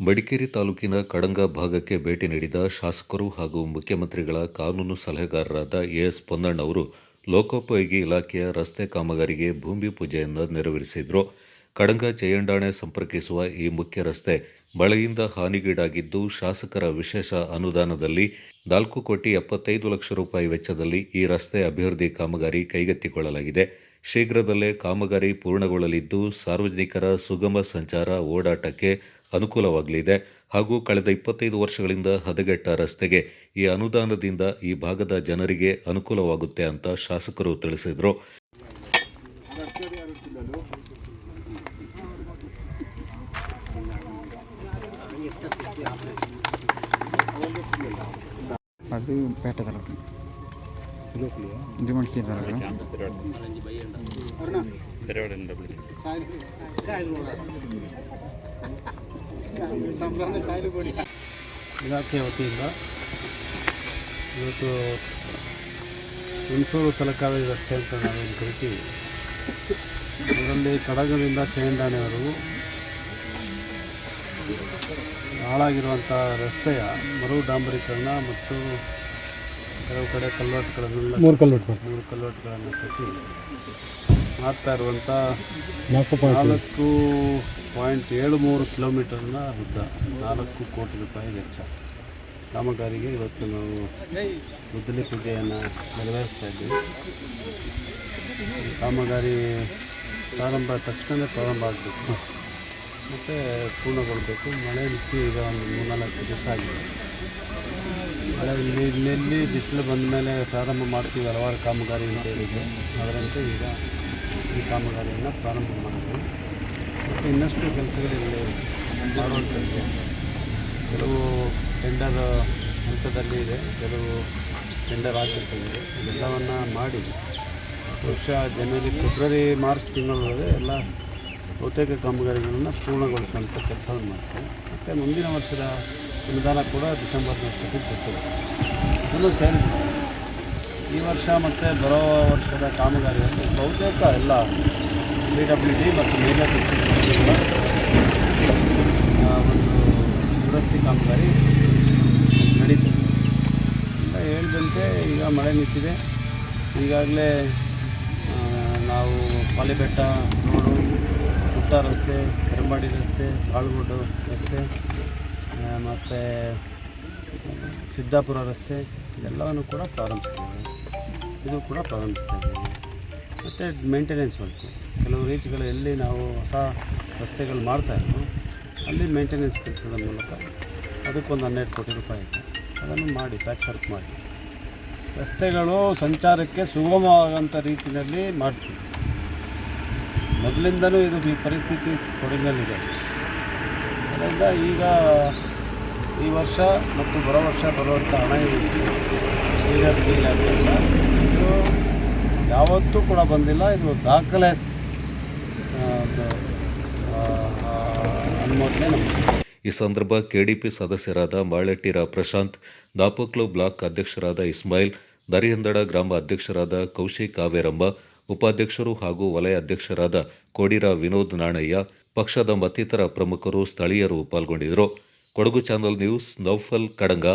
ಮಡಿಕೇರಿ ತಾಲೂಕಿನ ಕಡಂಗ ಭಾಗಕ್ಕೆ ಭೇಟಿ ನೀಡಿದ ಶಾಸಕರು ಹಾಗೂ ಮುಖ್ಯಮಂತ್ರಿಗಳ ಕಾನೂನು ಸಲಹೆಗಾರರಾದ ಎಎಸ್ ಪೊನ್ನಣ್ಣ ಅವರು ಲೋಕೋಪಯೋಗಿ ಇಲಾಖೆಯ ರಸ್ತೆ ಕಾಮಗಾರಿಗೆ ಭೂಮಿ ಪೂಜೆಯನ್ನು ನೆರವೇರಿಸಿದರು. ಕಡಂಗ ಜಯಂಡಾಣೆ ಸಂಪರ್ಕಿಸುವ ಈ ಮುಖ್ಯ ರಸ್ತೆ ಮಳೆಯಿಂದ ಹಾನಿಗೀಡಾಗಿದ್ದು ಶಾಸಕರ ವಿಶೇಷ ಅನುದಾನದಲ್ಲಿ ನಾಲ್ಕು ಕೋಟಿ ಎಪ್ಪತ್ತೈದು ಲಕ್ಷ ರೂಪಾಯಿ ವೆಚ್ಚದಲ್ಲಿ ಈ ರಸ್ತೆ ಅಭಿವೃದ್ಧಿ ಕಾಮಗಾರಿ ಕೈಗೆತ್ತಿಕೊಳ್ಳಲಾಗಿದೆ. ಶೀಘ್ರದಲ್ಲೇ ಕಾಮಗಾರಿ ಪೂರ್ಣಗೊಳ್ಳಲಿದ್ದು ಸಾರ್ವಜನಿಕರ ಸುಗಮ ಸಂಚಾರ ಓಡಾಟಕ್ಕೆ ಅನುಕೂಲವಾಗಲಿದೆ. ಹಾಗೂ ಕಳೆದ ಇಪ್ಪತ್ತೈದು ವರ್ಷಗಳಿಂದ ಹದಗೆಟ್ಟ ರಸ್ತೆಗೆ ಈ ಅನುದಾನದಿಂದ ಈ ಭಾಗದ ಜನರಿಗೆ ಅನುಕೂಲವಾಗುತ್ತೆ ಅಂತ ಶಾಸಕರು ತಿಳಿಸಿದರು. ಅದು ಪೇಟೆ ಇದು ಇಲಾಖೆ ವತಿಯಿಂದ ಇವತ್ತು ಹುಣಸೂರು ತಲಕಾವೇರಿ ರಸ್ತೆ ಅಂತ ನಾವೇನು ಕರಿತೀವಿ. ಅದರಲ್ಲಿ ಕಡಗದಿಂದ ಚೇಂಡಾಣೆವರೆಗೂ ಹಾಳಾಗಿರುವಂಥ ರಸ್ತೆಯ ಮರು ಡಾಂಬರೀಕರಣ ಮತ್ತು ಕೆಲವು ಕಡೆ ಕಲ್ವಟ್ಗಳನ್ನೆಲ್ಲ ಮೂರು ಕಲ್ವಟ್ ಮೂರು ಕಲ್ವಟ್ಗಳನ್ನು ಕಟ್ಟಿ ಮಾಡ್ತಾ ಇರುವಂಥ ನಾಲ್ಕು ಪಾಯಿಂಟ್ ಏಳು. ಮೂರು ಕಿಲೋಮೀಟರ್ನ ಉದ್ದ. ನಾಲ್ಕು ಕೋಟಿ ರೂಪಾಯಿ ವೆಚ್ಚ. ಕಾಮಗಾರಿಗೆ ಇವತ್ತು ನಾವು ಗುದ್ದಲಿ ಪೂಜೆಯನ್ನು ನೆರವೇರಿಸ್ತಾ ಇದ್ದೀವಿ. ಕಾಮಗಾರಿ ಪ್ರಾರಂಭ ತಕ್ಷಣ ಪ್ರಾರಂಭ ಆಗಬೇಕು. ಮತ್ತು ಪೂರ್ಣಗೊಳ್ಳಬೇಕು ಮಳೆ ಬಿಸಿ ಈಗ ಒಂದು ಮೂರ್ನಾಲ್ಕು ದಿವಸ ಆಗಿದೆ. ಮಳೆ ಇಲ್ಲಿ ಇಲ್ಲಿ ಬಿಸಿಲು ಬಂದ ಮೇಲೆ ಪ್ರಾರಂಭ ಮಾಡ್ತೀವಿ. ಹಲವಾರು ಕಾಮಗಾರಿ ಅಂತ ಹೇಳಿದ್ದೆ ಅದರಂತೆ ಈಗ ಈ ಕಾಮಗಾರಿಯನ್ನು ಪ್ರಾರಂಭ ಮಾಡಿದ್ವಿ. ಮತ್ತು ಇನ್ನಷ್ಟು ಕೆಲಸಗಳಿಲ್ಲಿ ಮಾಡುವಂಥದ್ದು ಕೆಲವು ಟೆಂಡರ್ ಹಂತದಲ್ಲಿ ಇದೆ, ಕೆಲವು ಟೆಂಡರ್ ಆಗಿರ್ತದೆ ಇದೆಲ್ಲವನ್ನು ಮಾಡಿ ವರ್ಷ ಜನವರಿ, ಫೆಬ್ರವರಿ, ಮಾರ್ಚ್ ತಿಂಗಳೊಳಗೆ ಎಲ್ಲ ಬಹುತೇಕ ಕಾಮಗಾರಿಗಳನ್ನು ಪೂರ್ಣಗೊಳಿಸುವಂಥ ಕೆಲಸವನ್ನು ಮಾಡ್ತೀವಿ. ಮತ್ತು ಮುಂದಿನ ವರ್ಷದ ಅನುದಾನ ಕೂಡ ಡಿಸೆಂಬರ್ನಷ್ಟಕ್ಕೆ ಬರ್ತದೆ ಇನ್ನೂ ಸೇರಿದೆ ಈ ವರ್ಷ ಮತ್ತು ಬರೋ ವರ್ಷದ ಕಾಮಗಾರಿಯಲ್ಲಿ ಬಹುತೇಕ ಎಲ್ಲ ಪಿ ಡಬ್ಲ್ಯೂ ಡಿ ಮತ್ತು ಮೇಜರ್ ಒಂದು ದುರಸ್ತಿ ಕಾಮಗಾರಿ ನಡೀತು. ಅಂತ ಹೇಳಿದಂತೆ ಈಗ ಮಳೆ ನಿಂತಿದೆ. ಈಗಾಗಲೇ ನಾವು ಪಾಲಿಬೆಟ್ಟ ರೋಡು ಪುಟ್ಟ ರಸ್ತೆ ಕೆರಮಾಡಿ ರಸ್ತೆ, ಕಾಳುಗೋಡು ರಸ್ತೆ ಮತ್ತು ಸಿದ್ದಾಪುರ ರಸ್ತೆ, ಇದೆಲ್ಲವನ್ನು ಕೂಡ ಪ್ರಾರಂಭಿಸಿದ್ದೇವೆ. ಇದು ಕೂಡ ಪ್ರಾರಂಭಿಸ್ತಾ ಇದ್ದೇವೆ ಮತ್ತು ಮೇಂಟೆನೆನ್ಸ್ ವರ್ಕು ಕೆಲವು ರೀಚ್ಗಳು ಎಲ್ಲಿ ನಾವು ಹೊಸ ರಸ್ತೆಗಳು ಮಾಡ್ತಾ ಇದ್ವು ಅಲ್ಲಿ ಮೇಂಟೆನೆನ್ಸ್ ಕೆಲಸದ ಮೂಲಕ ಅದಕ್ಕೊಂದು ಹನ್ನೆರಡು ಕೋಟಿ ರೂಪಾಯಿ ಇದೆ ಅದನ್ನು ಮಾಡಿ ಪ್ಯಾಚ್ ವರ್ಕ್ ಮಾಡಿ ರಸ್ತೆಗಳು ಸಂಚಾರಕ್ಕೆ ಸುಗಮವಾದಂಥ ರೀತಿಯಲ್ಲಿ ಮಾಡ್ತೀವಿ ಮೊದಲಿಂದಲೂ ಇದು ಈ ಪರಿಸ್ಥಿತಿ ಕೊಡಗಿನಲ್ಲಿದೆ ಅದರಿಂದ ಈಗ ಈ ವರ್ಷ ಮತ್ತು ಬರೋ ವರ್ಷ ಬರುವಂಥ ಹಣ ಇಲಾಖೆಯಿಂದ ಇದು ಯಾವತ್ತೂ ಕೂಡ ಬಂದಿಲ್ಲ. ಇದು ದಾಖಲೆ ಅನುಮೋದನೆ ನಮಗೆ ಈ ಸಂದರ್ಭ ಕೆಡಿಪಿ ಸದಸ್ಯರಾದ ಮಾಳೆಟ್ಟಿರ ಪ್ರಶಾಂತ್, ನಾಪಕ್ಲು ಬ್ಲಾಕ್ ಅಧ್ಯಕ್ಷರಾದ ಇಸ್ಮಾಯಿಲ್ ದರಿಹಂದಡ ಗ್ರಾಮ ಅಧ್ಯಕ್ಷರಾದ ಕೌಶಿಕ್ ಕಾವೇರಂಬ ಉಪಾಧ್ಯಕ್ಷರು ಹಾಗೂ ವಲಯ ಅಧ್ಯಕ್ಷರಾದ ಕೋಡಿರ ವಿನೋದ್ ನಾಣಯ್ಯ, ಪಕ್ಷದ ಮತ್ತಿತರ ಪ್ರಮುಖರು ಸ್ಥಳೀಯರು ಪಾಲ್ಗೊಂಡಿದ್ದರು. Kodagu channel news Noufal, Kadanga.